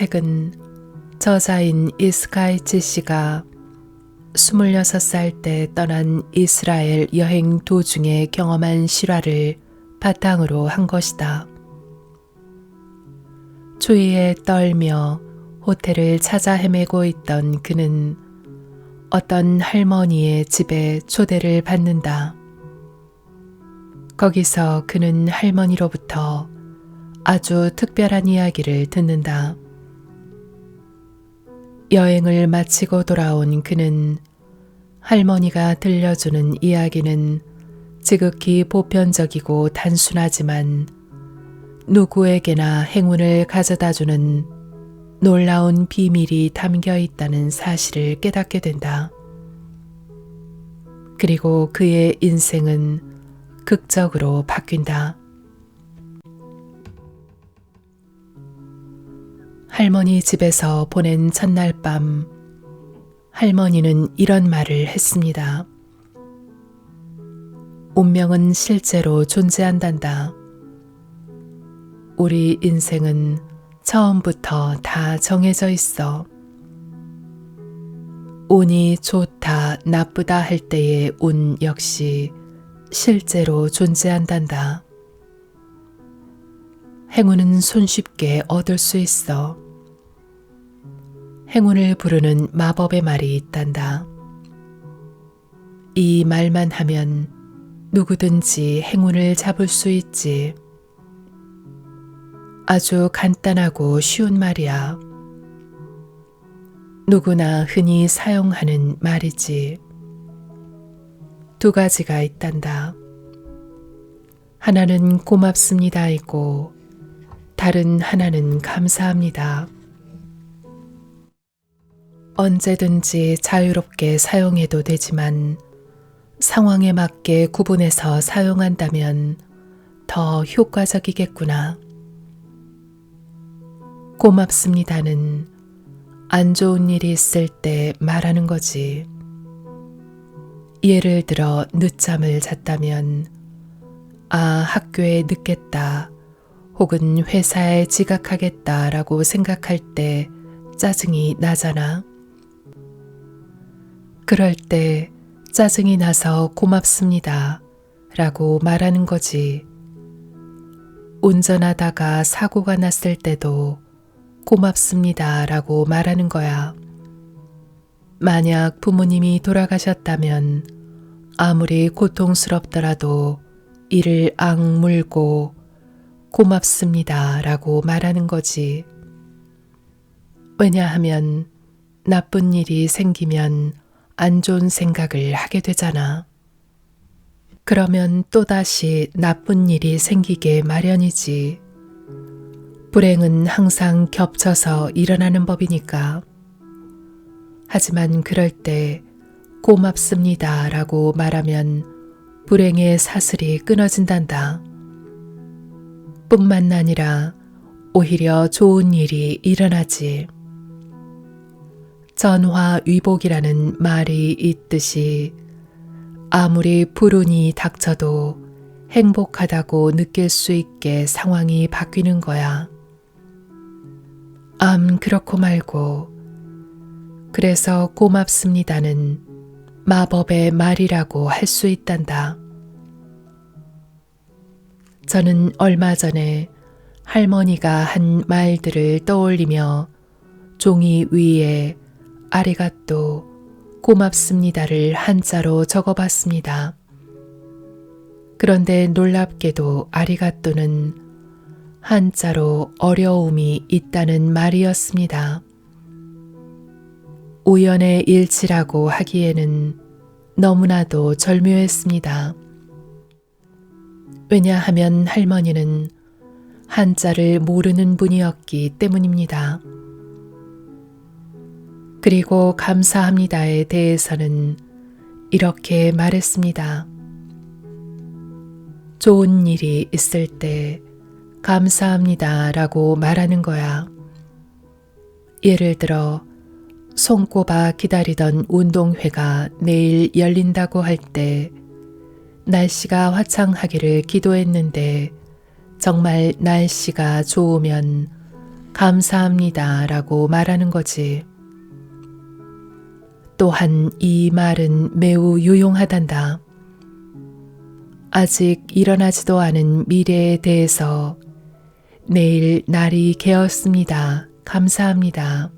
책은 저자인 이스카이치 씨가 26살 때 떠난 이스라엘 여행 도중에 경험한 실화를 바탕으로 한 것이다. 추위에 떨며 호텔을 찾아 헤매고 있던 그는 어떤 할머니의 집에 초대를 받는다. 거기서 그는 할머니로부터 아주 특별한 이야기를 듣는다. 여행을 마치고 돌아온 그는 할머니가 들려주는 이야기는 지극히 보편적이고 단순하지만 누구에게나 행운을 가져다 주는 놀라운 비밀이 담겨 있다는 사실을 깨닫게 된다. 그리고 그의 인생은 극적으로 바뀐다. 할머니 집에서 보낸 첫날 밤, 할머니는 이런 말을 했습니다. 운명은 실제로 존재한단다. 우리 인생은 처음부터 다 정해져 있어. 운이 좋다, 나쁘다 할 때의 운 역시 실제로 존재한단다. 행운은 손쉽게 얻을 수 있어. 행운을 부르는 마법의 말이 있단다. 이 말만 하면 누구든지 행운을 잡을 수 있지. 아주 간단하고 쉬운 말이야. 누구나 흔히 사용하는 말이지. 두 가지가 있단다. 하나는 고맙습니다이고 다른 하나는 감사합니다. 언제든지 자유롭게 사용해도 되지만 상황에 맞게 구분해서 사용한다면 더 효과적이겠구나. 고맙습니다는 안 좋은 일이 있을 때 말하는 거지. 예를 들어 늦잠을 잤다면 아, 학교에 늦겠다. 혹은 회사에 지각하겠다라고 생각할 때 짜증이 나잖아. 그럴 때 짜증이 나서 고맙습니다. 라고 말하는 거지. 운전하다가 사고가 났을 때도 고맙습니다. 라고 말하는 거야. 만약 부모님이 돌아가셨다면 아무리 고통스럽더라도 이를 악물고 고맙습니다. 라고 말하는 거지. 왜냐하면 나쁜 일이 생기면 안 좋은 생각을 하게 되잖아. 그러면 또다시 나쁜 일이 생기게 마련이지. 불행은 항상 겹쳐서 일어나는 법이니까. 하지만 그럴 때 고맙습니다 라고 말하면 불행의 사슬이 끊어진단다. 뿐만 아니라 오히려 좋은 일이 일어나지. 전화위복이라는 말이 있듯이 아무리 불운이 닥쳐도 행복하다고 느낄 수 있게 상황이 바뀌는 거야. 암, 그렇고 말고. 그래서 고맙습니다는 마법의 말이라고 할 수 있단다. 저는 얼마 전에 할머니가 한 말들을 떠올리며 종이 위에 아리가또 고맙습니다를 한자로 적어봤습니다. 그런데 놀랍게도 아리가또는 한자로 어려움이 있다는 말이었습니다. 우연의 일치라고 하기에는 너무나도 절묘했습니다. 왜냐하면 할머니는 한자를 모르는 분이었기 때문입니다. 그리고 감사합니다에 대해서는 이렇게 말했습니다. 좋은 일이 있을 때 감사합니다 라고 말하는 거야. 예를 들어, 손꼽아 기다리던 운동회가 내일 열린다고 할 때, 날씨가 화창하기를 기도했는데, 정말 날씨가 좋으면 감사합니다 라고 말하는 거지. 또한 이 말은 매우 유용하단다. 아직 일어나지도 않은 미래에 대해서 내일 날이 개었습니다. 감사합니다.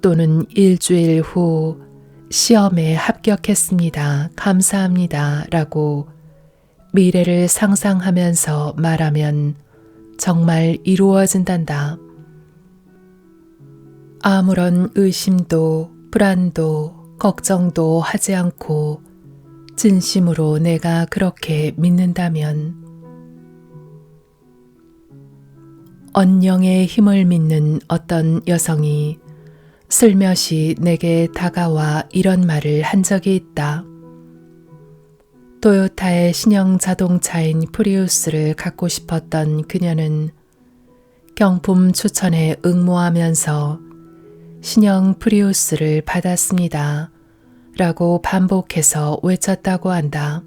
또는 일주일 후 시험에 합격했습니다. 감사합니다. 라고 미래를 상상하면서 말하면 정말 이루어진단다. 아무런 의심도 불안도 걱정도 하지 않고 진심으로 내가 그렇게 믿는다면 언령의 힘을 믿는 어떤 여성이 슬며시 내게 다가와 이런 말을 한 적이 있다. 토요타의 신형 자동차인 프리우스를 갖고 싶었던 그녀는 경품 추천에 응모하면서 신형 프리우스를 받았습니다. 라고 반복해서 외쳤다고 한다.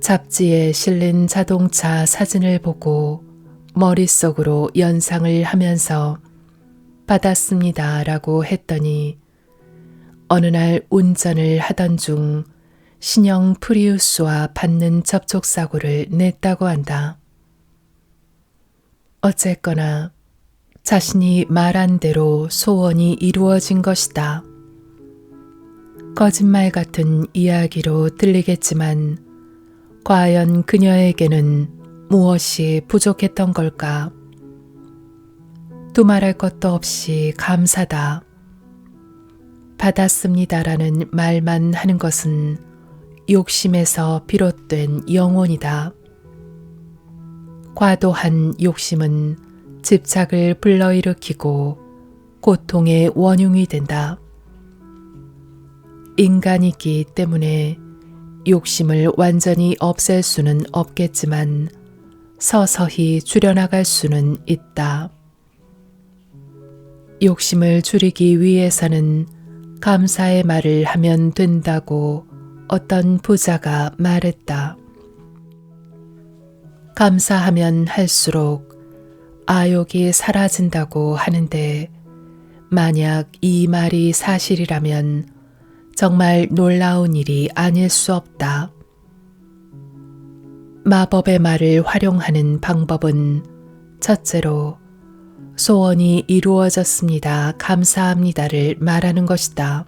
잡지에 실린 자동차 사진을 보고 머릿속으로 연상을 하면서 받았습니다. 라고 했더니 어느 날 운전을 하던 중 신형 프리우스와 받는 접촉사고를 냈다고 한다. 어쨌거나 자신이 말한 대로 소원이 이루어진 것이다. 거짓말 같은 이야기로 들리겠지만 과연 그녀에게는 무엇이 부족했던 걸까? 두말할 것도 없이 감사다. 받았습니다라는 말만 하는 것은 욕심에서 비롯된 영혼이다. 과도한 욕심은 집착을 불러일으키고 고통의 원흉이 된다. 인간이기 때문에 욕심을 완전히 없앨 수는 없겠지만 서서히 줄여나갈 수는 있다. 욕심을 줄이기 위해서는 감사의 말을 하면 된다고 어떤 부자가 말했다. 감사하면 할수록 아욕이 사라진다고 하는데 만약 이 말이 사실이라면 정말 놀라운 일이 아닐 수 없다. 마법의 말을 활용하는 방법은 첫째로 소원이 이루어졌습니다. 감사합니다를 말하는 것이다.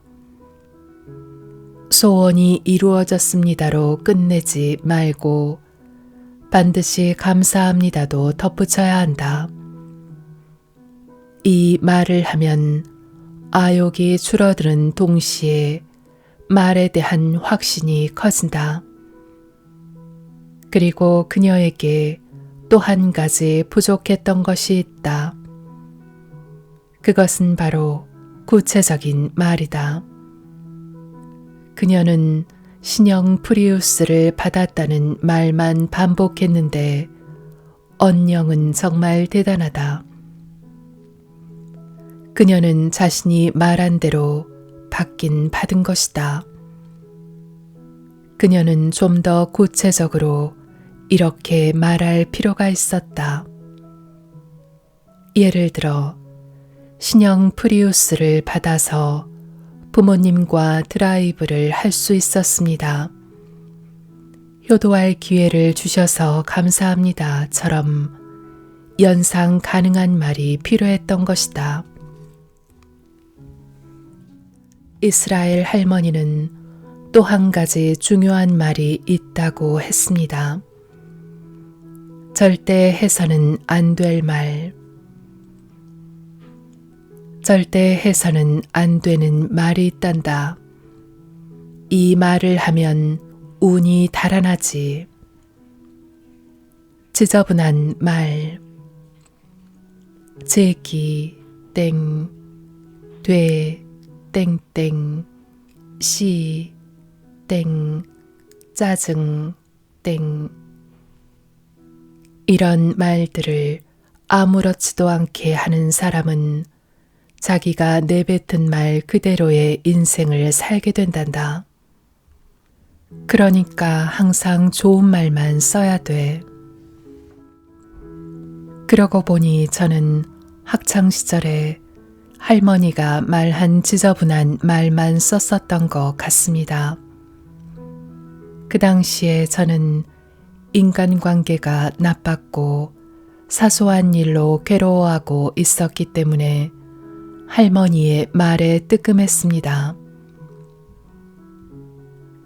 소원이 이루어졌습니다로 끝내지 말고 반드시 감사합니다도 덧붙여야 한다. 이 말을 하면 아욕이 줄어드는 동시에 말에 대한 확신이 커진다. 그리고 그녀에게 또 한 가지 부족했던 것이 있다. 그것은 바로 구체적인 말이다. 그녀는 신형 프리우스를 받았다는 말만 반복했는데 언영은 정말 대단하다. 그녀는 자신이 말한 대로 받긴 받은 것이다. 그녀는 좀 더 구체적으로 이렇게 말할 필요가 있었다. 예를 들어, 신형 프리우스를 받아서 부모님과 드라이브를 할 수 있었습니다. 효도할 기회를 주셔서 감사합니다.처럼 연상 가능한 말이 필요했던 것이다. 이스라엘 할머니는 또 한 가지 중요한 말이 있다고 했습니다. 절대 해서는 안 될 말. 절대 해서는 안 되는 말이 있단다. 이 말을 하면 운이 달아나지. 지저분한 말. 제기, 땡, 돼, 땡땡, 시, 땡, 짜증, 땡. 이런 말들을 아무렇지도 않게 하는 사람은 자기가 내뱉은 말 그대로의 인생을 살게 된단다. 그러니까 항상 좋은 말만 써야 돼. 그러고 보니 저는 학창 시절에 할머니가 말한 지저분한 말만 썼었던 것 같습니다. 그 당시에 저는 인간관계가 나빴고 사소한 일로 괴로워하고 있었기 때문에 할머니의 말에 뜨끔했습니다.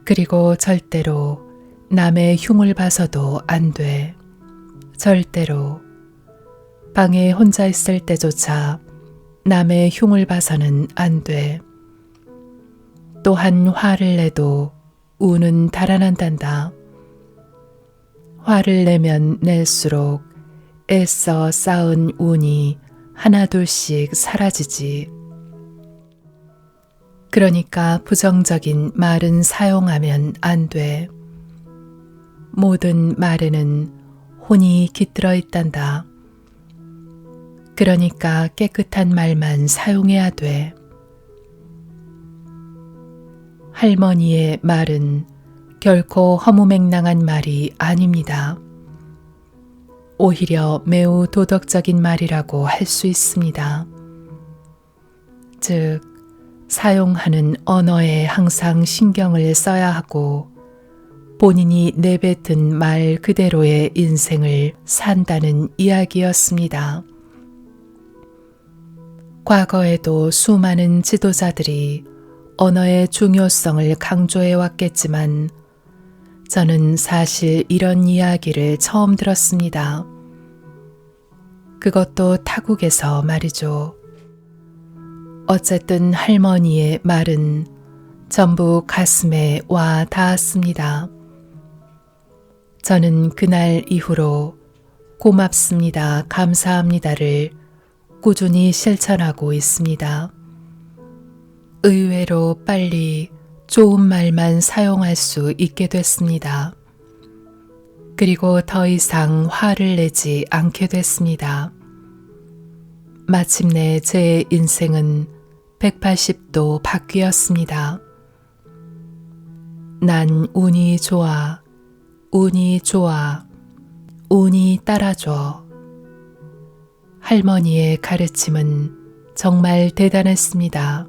그리고 절대로 남의 흉을 봐서도 안 돼. 절대로 방에 혼자 있을 때조차 남의 흉을 봐서는 안 돼. 또한 화를 내도 우는 달아난단다. 화를 내면 낼수록 애써 쌓은 운이 하나둘씩 사라지지. 그러니까 부정적인 말은 사용하면 안 돼. 모든 말에는 혼이 깃들어 있단다. 그러니까 깨끗한 말만 사용해야 돼. 할머니의 말은 결코 허무맹랑한 말이 아닙니다. 오히려 매우 도덕적인 말이라고 할 수 있습니다. 즉, 사용하는 언어에 항상 신경을 써야 하고 본인이 내뱉은 말 그대로의 인생을 산다는 이야기였습니다. 과거에도 수많은 지도자들이 언어의 중요성을 강조해 왔겠지만 저는 사실 이런 이야기를 처음 들었습니다. 그것도 타국에서 말이죠. 어쨌든 할머니의 말은 전부 가슴에 와 닿았습니다. 저는 그날 이후로 고맙습니다, 감사합니다를 꾸준히 실천하고 있습니다. 의외로 빨리 좋은 말만 사용할 수 있게 됐습니다. 그리고 더 이상 화를 내지 않게 됐습니다. 마침내 제 인생은 180도 바뀌었습니다. 난 운이 좋아, 운이 좋아, 운이 따라줘. 할머니의 가르침은 정말 대단했습니다.